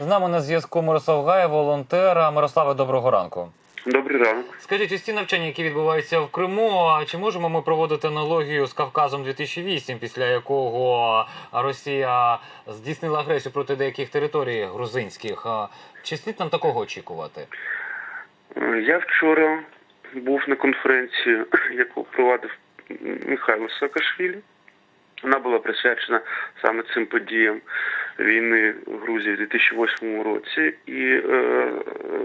З нами на зв'язку Мирослав Гай, волонтер. Мирославе, доброго ранку. Добрий ранок. Скажіть, ось ці навчання, які відбуваються в Криму, а чи можемо ми проводити аналогію з Кавказом 2008, після якого Росія здійснила агресію проти деяких територій грузинських? Чи слід нам такого очікувати? Я вчора був на конференції, яку провадив Михайло Саакашвілі. Вона була присвячена саме цим подіям війни в Грузії в 2008 році. І е,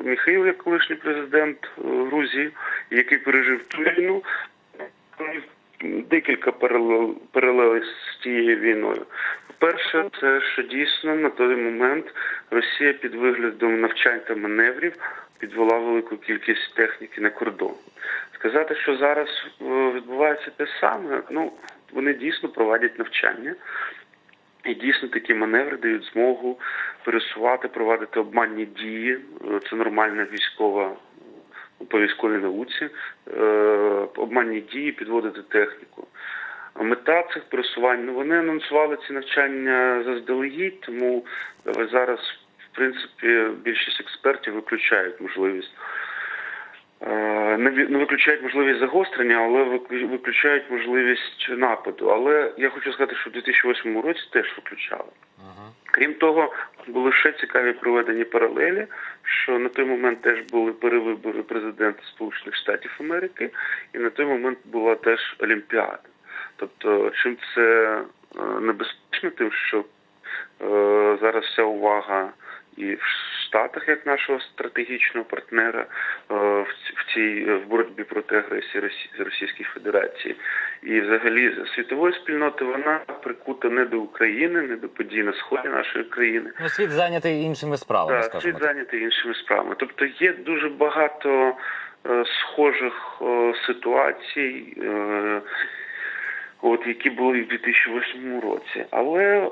Михайло, як колишній президент е, Грузії, який пережив ту війну, декілька паралел, паралелей з цією війною. По-перше, це що дійсно на той момент Росія під виглядом навчань та маневрів підвела велику кількість техніки на кордон. Сказати, що зараз е, відбувається те саме, ну вони дійсно проводять навчання. І дійсно такі маневри дають змогу пересувати, проводити обманні дії. Е, Це нормальна військова ну, по військовій науці, е, обманні дії, підводити техніку. Мета цих пересувань, ну вони анонсували ці навчання заздалегідь, тому е, зараз, в принципі, більшість експертів виключають можливість. Е, Не не виключають можливість загострення, але виклю- виключають можливість нападу. Але я хочу сказати, що в 2008 році теж виключали. Угу. Крім того, були ще цікаві проведені паралелі, що на той момент теж були перевибори президента Сполучених Штатів Америки, і на той момент була теж Олімпіада. Тобто, чим це е, небезпечно, тим, що е, зараз вся увага і Штатах, як нашого стратегічного партнера, е, в цій е, в боротьбі проти агресії Росі- Російської Федерації, і взагалі світової спільноти вона прикута не до України, не до подій на сході нашої країни. Ну, світ зайнятий іншими справами, Так, скажімо світ зайнятий іншими справами. Тобто є дуже багато е, схожих ситуацій, от які були в 2008 році. Але е,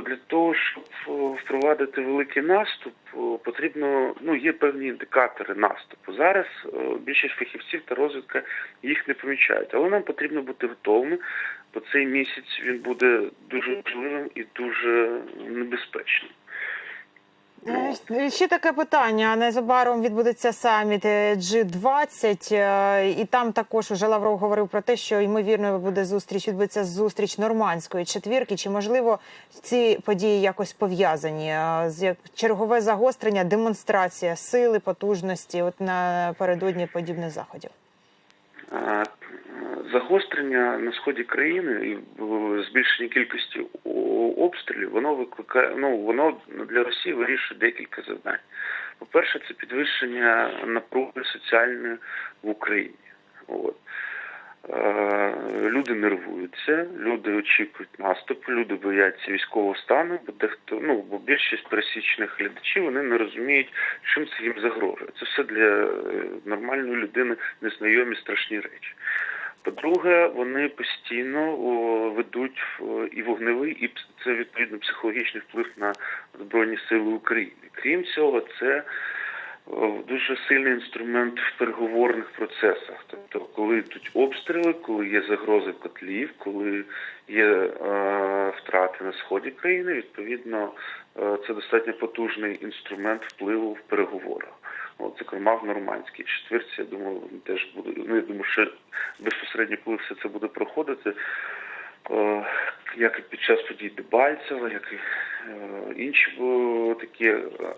для того, щоб е, впровадити великий наступ, е, потрібно ну є певні індикатори наступу. Зараз більшість фахівців та розвідка їх не помічають, але нам потрібно бути готовими, бо цей місяць він буде дуже важливим і дуже небезпечним. Е, Ще таке питання. Незабаром відбудеться саміт е, G20, е, і там також уже Лавров говорив про те, що ймовірно буде зустріч. Відбудеться зустріч нормандської четвірки. Чи можливо ці події якось пов'язані? З чергове загострення, демонстрація сили, потужності, от напередодні подібних заходів. Загострення на сході країни і збільшення кількості обстрілів, воно викликає ну воно для Росії вирішує декілька завдань. По-перше, це підвищення напруги соціальної в Україні. От. Е, Люди нервуються, люди очікують наступу, люди бояться військового стану, бо дехто ну бо більшість пересічних глядачів вони не розуміють, чим це їм загрожує. Це все для е, нормальної людини незнайомі страшні речі. По-друге, вони постійно ведуть і вогневий, і це відповідно психологічний вплив на Збройні Сили України. Крім цього, це дуже сильний інструмент в переговорних процесах. Тобто, коли йдуть обстріли, коли є загрози котлів, коли є е, втрати на сході країни, відповідно, е, це достатньо потужний інструмент впливу в переговорах. От, зокрема, в нормандській четвірці, я думаю, вони теж буде. Ну, я думаю, що безпосередньо, коли все це буде проходити, е, як і під час подій Дебальцева, як і е, інші такі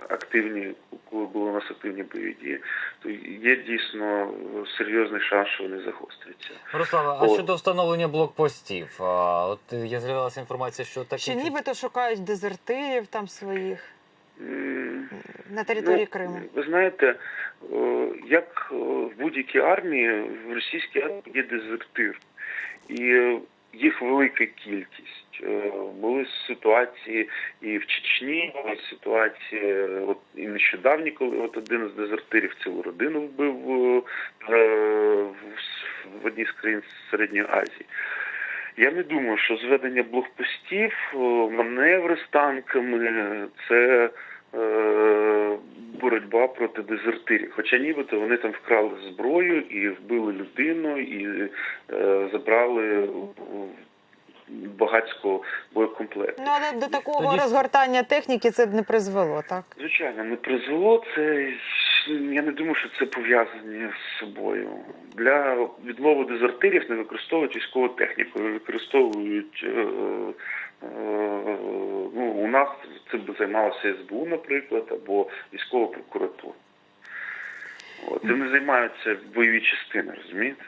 активні, коли були у нас активні бойові дії, то є дійсно серйозний шанс, що вони загостряться. Мирославе, а От. щодо встановлення блокпостів, от я з'явилася інформація, що такі Чи нібито шукають дезертирів там своїх на території Ну, Криму? Ви знаєте, е, як е, в будь-якій армії, в російській армії є дезертир. І е, їх велика кількість. Були ситуації і в Чечні, були ситуації, от і нещодавні, коли от один з дезертирів цілу родину вбив е, в- одній з країн Середньої Азії. Я не думаю, що зведення блокпостів, маневри з танками це боротьба проти дезертирів. Хоча нібито вони там вкрали зброю і вбили людину, і е, забрали багатського боєкомплекту. Ну але до такого Тоді- розгортання техніки це б не призвело, так? Звичайно, не призвело це. Я не думаю, що це пов'язані з собою. Для відлову дезертирів не використовують військову техніку, використовують. Е, е, цим би займалася СБУ, наприклад, або військова прокуратура. Цим не займаються бойові частини, розумієте?